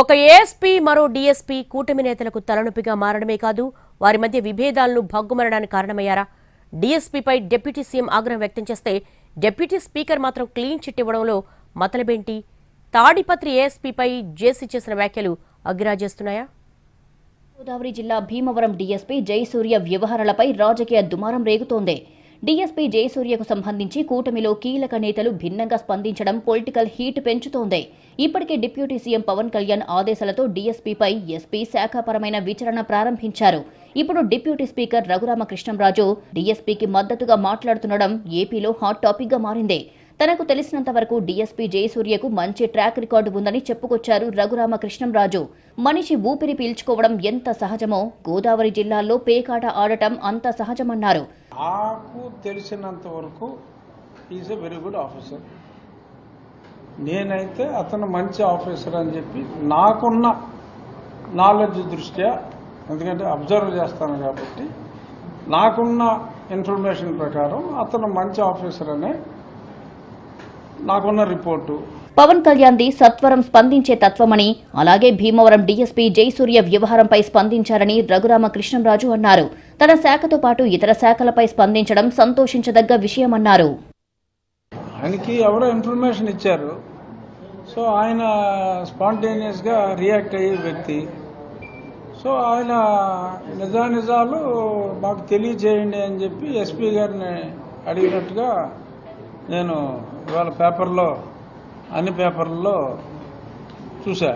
ఒక ఏఎస్పీ మరో డీఎస్పీ కూటమి నేతలకు తలనొప్పిగా మారడమే కాదు వారి మధ్య విభేదాలను భగ్గుమరడానికి కారణమయ్యారా? డీఎస్పీపై డిప్యూటీ సీఎం ఆగ్రహం వ్యక్తం చేస్తే డిప్యూటీ స్పీకర్ మాత్రం క్లీన్ చిట్ ఇవ్వడంలో మతలబేంటి? తాడిపత్రి ఏఎస్పీపై జేసీ చేసిన వ్యాఖ్యలు అగ్గిరాజేస్తున్నాయా? గోదావరి జిల్లా భీమవరం డీఎస్పీ జయసూర్య వ్యవహారాలపై రాజకీయ దుమారం రేగుతోంది. డీఎస్పీ జయసూర్యకు సంబంధించి కూటమిలో కీలక నేతలు భిన్నంగా స్పందించడం పొలిటికల్ హీట్ పెంచుతోంది. ఇప్పటికే డిప్యూటీ సీఎం పవన్ కళ్యాణ్ ఆదేశాలతో డీఎస్పీపై ఎస్పీ శాఖాపరమైన విచారణ ప్రారంభించారు. ఇప్పుడు డిప్యూటీ స్పీకర్ రఘురామకృష్ణంరాజు డీఎస్పీకి మద్దతుగా మాట్లాడుతుండడం ఏపీలో హాట్ టాపిక్గా మారింది. తనకు తెలిసినంత వరకు డీఎస్పీ జయసూర్యకు మంచి ట్రాక్ రికార్డు ఉందని చెప్పుకొచ్చారు రఘురామకృష్ణంరాజు. మనిషి ఊపిరి పీల్చుకోవడం ఎంత సహజమో గోదావరి జిల్లాల్లో పేకాట ఆడటం అంత సహజమన్నారు. నాకు తెలిసినంత వరకు is a very good officer నేనైతే అతను మంచి ఆఫీసర్ అని చెప్పి నాకున్న నాలెడ్జ్ దృష్ట్యా ఎందుకంటే అబ్జర్వ్ చేస్తాను కాబట్టి నాకున్న ఇన్ఫర్మేషన్ ప్రకారం అతను మంచి ఆఫీసర్ అనే నాకున్న రిపోర్టు పవన్ కళ్యాణ్ది సత్వరం స్పందించే తత్వమని అలాగే భీమవరం డీఎస్పీ జయసూర్య వ్యవహారంపై స్పందించారని రఘురామకృష్ణంరాజు అన్నారు. తన శాఖతో పాటు ఇతర శాఖలపై స్పందించడం సంతోషించదగ్గ విషయమన్నారు. ఆయనకి ఎవరో ఇన్ఫర్మేషన్ ఇచ్చారు. సో ఆయన స్పాంటేనియస్గా రియాక్ట్ అయ్యే వ్యక్తి. సో ఆయన నిజానిజాలు మాకు తెలియజేయండి అని చెప్పి ఎస్పీ గారిని అడిగినట్టుగా నేను ఇవాళ పేపర్లో అన్ని పేపర్లలో చూశా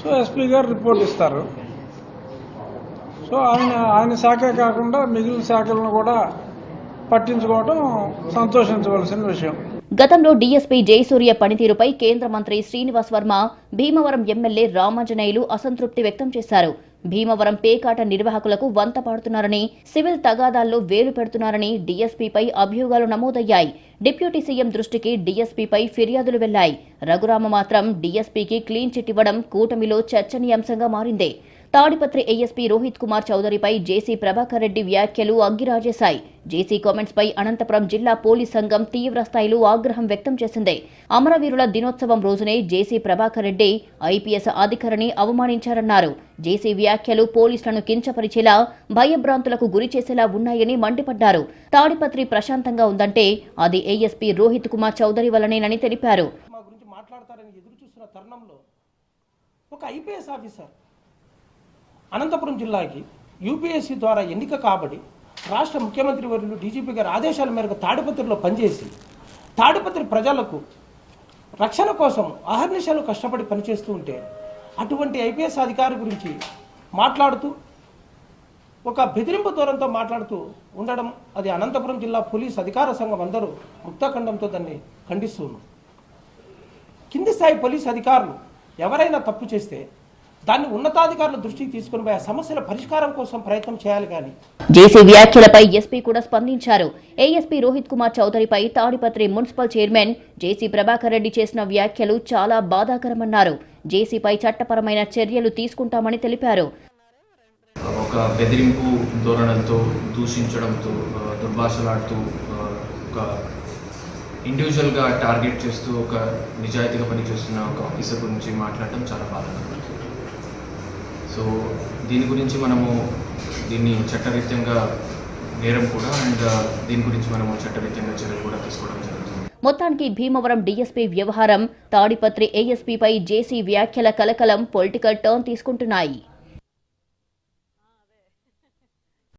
సో ఎస్పీ గారు రిపోర్ట్ ఇస్తారు. సో ఆయన ఆయన శాఖ కాకుండా మిగిలిన శాఖలను కూడా పట్టించుకోవడం సంతోషించవలసిన విషయం. గతంలో డీఎస్పీ జయసూర్య పనితీరుపై కేంద్ర మంత్రి శ్రీనివాస్ వర్మ భీమవరం ఎమ్మెల్యే రామాంజనేయులు అసంతృప్తి వ్యక్తం చేశారు. భీమవరం పేకాట నిర్వాహకులకు వంత పాడుతున్నారని సివిల్ తగాదాల్లో వేలు పెడుతున్నారని డీఎస్పీపై అభియోగాలు నమోదయ్యాయి. డిప్యూటీ సీఎం దృష్టికి డీఎస్పీపై ఫిర్యాదులు వెళ్ళాయి. రఘురామ మాత్రం డీఎస్పీకి క్లీన్ చిట్ ఇవ్వడం కూటమిలో చర్చనీయాంశంగా మారింది. తాడిపత్రి ఏఎస్పీ రోహిత్ కుమార్ చౌదరిపై జేసీ ప్రభాకర్ రెడ్డి వ్యాఖ్యలు అగ్గిరాజేశాయి. జేసీ కామెంట్స్ పై అనంతపురం జిల్లా పోలీస్ సంఘం తీవ్ర స్థాయిలో ఆగ్రహం వ్యక్తం చేసింది. అమరవీరుల దినోత్సవం రోజునే జేసీ ప్రభాకర్ రెడ్డి ఐపీఎస్ అధికారిని అవమానించారన్నారు. జేసీ వ్యాఖ్యలు పోలీసులను కించపరిచేలా భయభ్రాంతులకు గురి చేసేలా ఉన్నాయని మండిపడ్డారు. తాడిపత్రి ప్రశాంతంగా ఉందంటే అది ఏఎస్పీ రోహిత్ కుమార్ చౌదరి వల్లనేనని తెలిపారు. మా గురించి మాట్లాడతారని ఎదురు తరుణంలో ఒక ఐపీఎస్ ఆఫీసర్ అనంతపురం జిల్లాకి యూపీఎస్సీ ద్వారా ఎన్నిక కాబడి రాష్ట్ర ముఖ్యమంత్రి వర్యులు డీజీపీ గారి ఆదేశాల మేరకు తాడిపత్రిలో పనిచేసి తాడిపత్రి ప్రజలకు రక్షణ కోసం అహర్నిశలు కష్టపడి పనిచేస్తూ ఉంటే అటువంటి ఐపీఎస్ అధికారి గురించి మాట్లాడుతూ ఒక బెదిరింపు దూరంతో మాట్లాడుతూ ఉండడం అది అనంతపురం జిల్లా పోలీస్ అధికార సంఘం అందరూ ముక్తఖండంతో దాన్ని ఖండిస్తూ ఉన్నారు. కింది స్థాయి పోలీస్ అధికారులు ఎవరైనా తప్పు చేస్తే దాన్ని ఉన్నతాధికారుల దృష్టికి తీసుకుని పోయి సమస్యల పరిష్కారం కోసం ప్రయత్నం చేయాలి కానీ. జేసీ వ్యాఖ్యలపై ఎస్పీ కూడా స్పందించారు. ASP Rohit Kumar చౌదరిపై Tadipatri municipal chairman JC Prabhakar Reddy చేసిన వ్యాఖ్యలు చాలా బాధాకరమన్నారు. జేసీపై చట్టపరమైన చర్యలు తీసుకుంటామని తెలిపారు. ఒక బెదిరింపు ధోరణంతో దూషించడంతో దుర్భాషలాడుతూ ఒక ఇండివిజువల్గా టార్గెట్ చేస్తూ ఒక నిజాయితీగా పనిచేస్తున్న ఒక ఆఫీసర్ గురించి మాట్లాడటం చాలా బాధాకరం సో దీని గురించి మనము దీన్ని చట్టరీత్యంగా నేరం కూడా అండ్ దీని గురించి మనము చట్టరీత్యంగా చర్యలు కూడా తీసుకోవడం జరుగుతుంది. మొత్తానికి భీమవరం డీఎస్పీ వ్యవహారం తాడిపత్రి ఏఎస్పీపై జేసీ వ్యాఖ్యల కలకలం పొలిటికల్ టర్న్ తీసుకుంటున్నాయి.